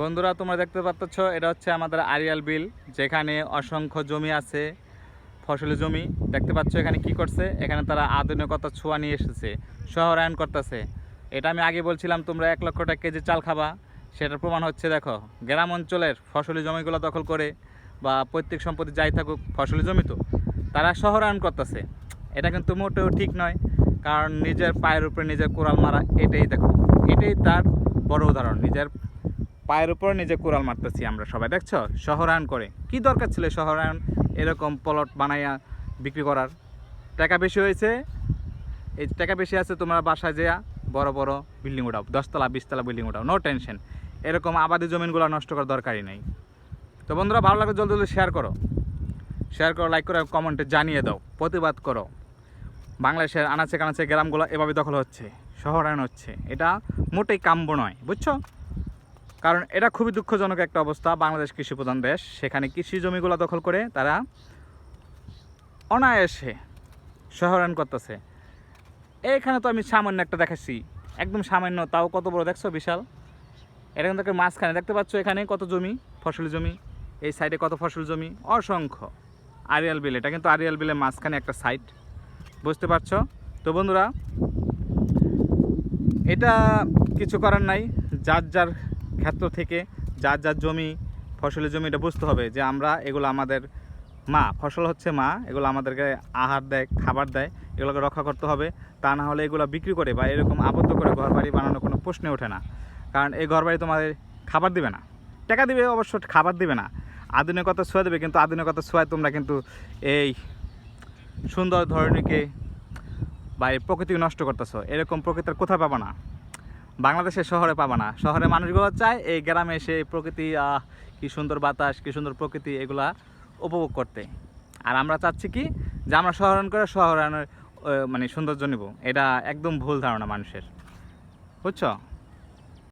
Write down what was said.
বন্ধুরা, তোমরা দেখতে পাচ্ছ, এটা হচ্ছে আমাদের আরিয়াল বিল, যেখানে অসংখ্য জমি আছে, ফসলি জমি। দেখতে পাচ্ছ এখানে কি করছে? এখানে তারা আধুনিকতা ছোঁয়া নিয়ে এসেছে, শহরায়ন করতেছে। এটা আমি আগে বলছিলাম, তোমরা এক লক্ষ টাকা কেজি চাল খাবা। সেটার প্রমাণ হচ্ছে, দেখো, গ্রাম অঞ্চলের ফসলি জমিগুলো দখল করে বা পৈতৃক সম্পত্তি যাই থাকুক, ফসলি জমি তো, তারা শহরায়ন করতেছে। এটা কিন্তু মোটেও ঠিক নয়, কারণ নিজের পায়ের উপরে নিজের কোরাল মারা, এটাই দেখো। এটাই তার বড় উদাহরণ, নিজের পায়ের উপর নিজে কোরাল মারতেছি আমরা সবাই, দেখছ? শহরায়ন করে। কি দরকার ছিল শহরায়ন এরকম প্লট বানাইয়া বিক্রি করার? টাকা বেশি হয়েছে? এই টাকা বেশি আছে, তোমরা বাসায় যেয়া বড় বড় বিল্ডিং উঠাও, দশতলা, বিশতলা বিল্ডিং উঠাও নো টেনশন এরকম আবাদি জমিনগুলো নষ্ট করার দরকারই নেই। তো বন্ধুরা, ভালো লাগলে জলদি জলদি শেয়ার করো। শেয়ার করো লাইক করো কমেন্টে জানিয়ে দাও, প্রতিবাদ করো। বাংলাদেশের আনাচে কানাচে গ্রামগুলো এভাবে দখল হচ্ছে, শহরায়ন হচ্ছে। এটা মোটেই কাম্য নয়, বুঝছ? কারণ এটা খুবই দুঃখজনক একটা অবস্থা, বাংলাদেশ কৃষি প্রধান দেশ। সেখানে কৃষি জমিগুলো দখল করে তারা অনায়াসে শহরায়ন করতেছে। এইখানে তো আমি সামান্য একটা দেখাচ্ছি। একদম সামান্য, তাও কত বড় দেখছ? বিশাল। এটা কিন্তু মাঝখানে। দেখতে পাচ্ছ এখানে কত জমি? ফসলি জমি। এই সাইডে কত ফসল জমি? অসংখ্য। আরিয়াল বিল। এটা কিন্তু আরিয়াল বিলের মাঝখানে একটা সাইট বুঝতে পারছ? তো বন্ধুরা, এটা কিছু করার নাই। যার যার ক্ষেত্র থেকে যার যার জমি, ফসলের জমি, এটা বুঝতে হবে যে আমরা এগুলো আমাদের মা, ফসল হচ্ছে মা, এগুলো আমাদেরকে আহার দেয়, খাবার দেয়, এগুলোকে রক্ষা করতে হবে। তা না হলে এগুলো বিক্রি করে বা এরকম আবদ্ধ করে ঘর বাড়ি বানানোর কোনো প্রশ্নে ওঠে না। কারণ এই ঘর বাড়ি তোমাদের খাবার দিবে না। টাকা দিবে অবশ্য, খাবার দিবে না। আধুনিকতা ছোঁয়া দেবে, কিন্তু আধুনিকতা ছোঁয়ায় তোমরা কিন্তু এই সুন্দর ধরনীকে বা এই প্রকৃতি নষ্ট করতেছো। এরকম প্রকৃতির কোথায় পাবা না। বাংলাদেশের শহরে পাবা না। শহরে মানুষগুলো চায় এই গ্রামে এসে প্রকৃতি কি সুন্দর বাতাস, কি সুন্দর প্রকৃতি এগুলা উপভোগ করতে। আর আমরা চাচ্ছি কি যে আমরা শহরায়ন করে শহরায়নের মানে সৌন্দর্য নিব। এটা একদম ভুল ধারণা মানুষের। বুঝছ?